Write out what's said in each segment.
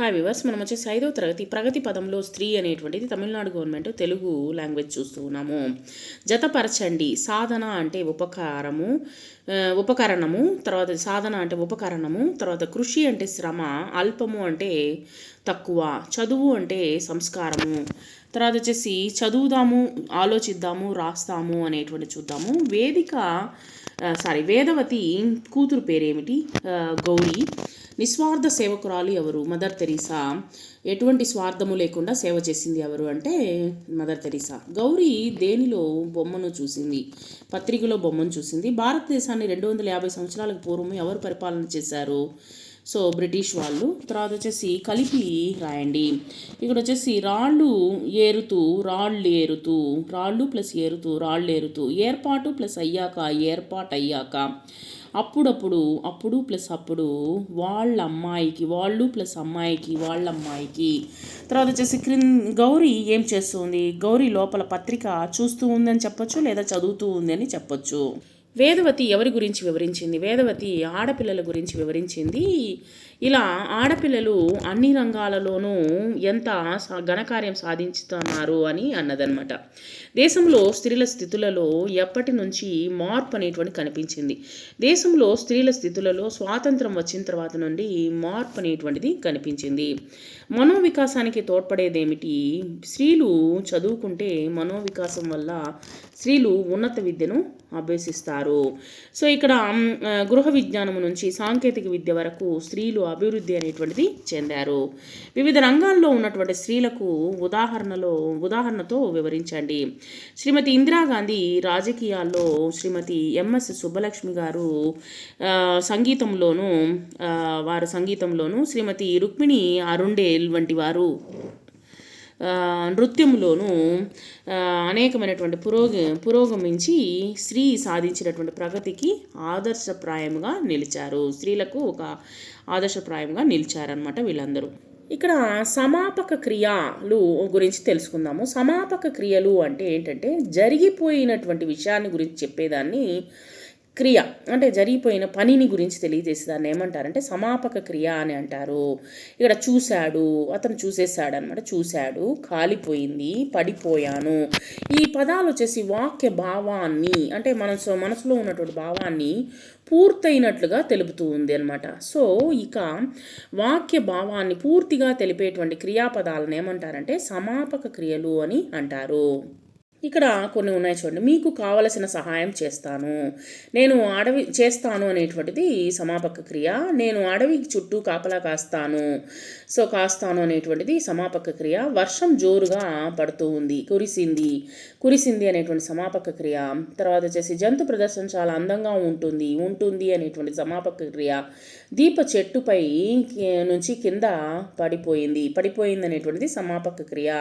Hi viewers మనం వచ్చేసి ఐదో తరగతి ప్రగతి పదంలో స్త్రీ అనేటువంటిది తమిళనాడు గవర్నమెంట్ తెలుగు లాంగ్వేజ్ చూస్తూ ఉన్నాము. జతపరచండి. సాధన అంటే ఉపకారము ఉపకరణము తర్వాత సాధన అంటే ఉపకరణము తర్వాత కృషి అంటే శ్రమ అల్పము అంటే తక్కువ చదువు అంటే సంస్కారము తర్వాత వచ్చేసి చదువుదాము ఆలోచిద్దాము రాస్తాము అనేటువంటి చూద్దాము. వేదిక సారీ వేదవతి కూతురు పేరేమిటి? గౌరీ. నిస్వార్థ సేవకురాలు ఎవరు? Mother Teresa. ఎటువంటి స్వార్థము లేకుండా సేవ చేసింది ఎవరు అంటే మదర్ తెరీసా. గౌరీ దేనిలో బొమ్మను చూసింది? పత్రికలో బొమ్మను చూసింది. భారతదేశాన్ని రెండు వందల యాభై సంవత్సరాలకు పూర్వం ఎవరు పరిపాలన చేశారు? సో బ్రిటిష్ వాళ్ళు. తర్వాత వచ్చేసి కలిపి రాయండి. ఇక్కడ వచ్చేసి రాళ్ళు ఏరుతూ రాళ్ళు ఏరుతూ రాళ్ళు ప్లస్ ఏరుతూ రాళ్ళు ఏరుతూ ఏర్పాటు ప్లస్ అయ్యాక ఏర్పాటు అయ్యాక అప్పుడప్పుడు అప్పుడు ప్లస్ అప్పుడు వాళ్ళ అమ్మాయికి వాళ్ళు ప్లస్ అమ్మాయికి వాళ్ళ అమ్మాయికి. తర్వాత వచ్చేసి క్రిన్ గౌరీ ఏం చేస్తుంది? గౌరీ లోపల పత్రిక చూస్తూ ఉందని చెప్పొచ్చు లేదా చదువుతూ ఉంది అని చెప్పొచ్చు. వేదవతి ఎవరి గురించి వివరించింది? వేదవతి ఆడపిల్లల గురించి వివరించింది. ఇలా ఆడపిల్లలు అన్ని రంగాలలోనూ ఎంత సా- ఘనకార్యం సాధించుతున్నారు అని అన్నదన్నమాట. దేశంలో స్త్రీల స్థితులలో ఎప్పటి నుంచి మార్పు అనేటువంటి కనిపించింది. దేశంలో స్త్రీల స్థితులలో స్వాతంత్రం వచ్చిన తర్వాత నుండి మార్పు అనేటువంటిది కనిపించింది. మనోవికాసానికి తోడ్పడేదేమిటి? స్త్రీలు చదువుకుంటే మనోవికాసం వల్ల స్త్రీలు ఉన్నత విద్యను అభ్యసిస్తారు. సో ఇక్కడ గృహ విజ్ఞానం నుంచి సాంకేతిక విద్య వరకు స్త్రీలు అభివృద్ధి అనేటువంటిది చెందారు. వివిధ రంగాల్లో ఉన్నటువంటి స్త్రీలకు ఉదాహరణలో ఉదాహరణతో వివరించండి. శ్రీమతి ఇందిరాగాంధీ రాజకీయాల్లో శ్రీమతి ఎంఎస్ సుబ్బలక్ష్మి గారు సంగీతంలోను సంగీతంలోనూ వారు సంగీతంలోనూ శ్రీమతి రుక్మిణి అరుండేల్ వంటి వారు నృత్యంలోనూ అనేకమైనటువంటి పురోగ పురోగమించి స్త్రీ సాధించినటువంటి ప్రగతికి ఆదర్శప్రాయంగా నిలిచారు. స్త్రీలకు ఒక ఆదర్శప్రాయంగా నిలిచారనమాట వీళ్ళందరూ. ఇక్కడ సమాపక క్రియలు గురించి తెలుసుకుందాము. సమాపక క్రియలు అంటే ఏంటంటే జరిగిపోయినటువంటి విషయాన్ని గురించి చెప్పేదాన్ని క్రియ అంటే జరిగిపోయిన పనిని గురించి తెలియజేసేదాన్ని ఏమంటారంటే సమాపక క్రియ అని అంటారు. ఇక్కడ చూశాడు అతను చూసేసాడు అనమాట చూశాడు కాలిపోయింది పడిపోయాను. ఈ పదాలు వచ్చేసి వాక్య భావాన్ని అంటే మనసు మనసులో ఉన్నటువంటి భావాన్ని పూర్తయినట్లుగా తెలుపుతూ ఉంది అనమాట సో ఇక వాక్య భావాన్ని పూర్తిగా తెలిపేటువంటి క్రియాపదాలను ఏమంటారంటే సమాపక క్రియలు అని అంటారు. ఇక్కడ కొన్ని ఉన్నాయి చూడండి. మీకు కావలసిన సహాయం చేస్తాను. నేను అడవి చేస్తాను అనేటువంటిది సమాపక క్రియ. నేను అడవి చుట్టూ కాపలా కాస్తాను. సో కాస్తాను అనేటువంటిది సమాపక క్రియ. వర్షం జోరుగా పడుతూ ఉంది కురిసింది. కురిసింది అనేటువంటి సమాపక క్రియ. తర్వాత వచ్చేసి జంతు ప్రదర్శన చాలా అందంగా ఉంటుంది ఉంటుంది అనేటువంటి సమాపక క్రియ. దీప చెట్టుపై నుంచి కింద పడిపోయింది పడిపోయింది అనేటువంటిది సమాపక క్రియ.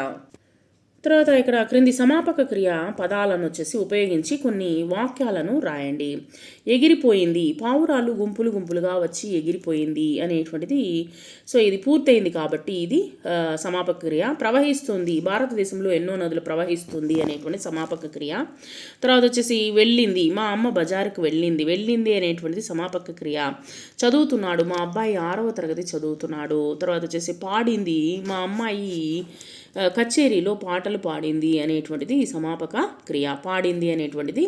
తర్వాత ఇక్కడ క్రింది సమాపక క్రియ పదాలను వచ్చేసి ఉపయోగించి కొన్ని వాక్యాలను రాయండి. ఎగిరిపోయింది. పావురాలు గుంపులు గుంపులుగా వచ్చి ఎగిరిపోయింది అనేటువంటిది. సో ఇది పూర్తయింది కాబట్టి ఇది సమాపక క్రియ. ప్రవహిస్తుంది. భారతదేశంలో ఎన్నో నదులు ప్రవహిస్తుంది అనేటువంటి సమాపక క్రియ. తర్వాత వచ్చేసి వెళ్ళింది. మా అమ్మ బజారుకు వెళ్ళింది. వెళ్ళింది అనేటువంటిది సమాపక క్రియ. చదువుతున్నాడు. మా అబ్బాయి ఆరవ తరగతి చదువుతున్నాడు. తర్వాత వచ్చేసి పాడింది. మా అమ్మాయి కచేరీలో పాట పాటలు పాడింది అనేటువంటిది సమాపక క్రియ. పాడింది అనేటువంటిది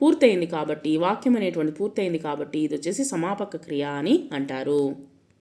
పూర్తయింది కాబట్టి వాక్యం అనేటువంటిది పూర్తయింది కాబట్టి ఇది వచ్చేసి సమాపక క్రియ అని అంటారు.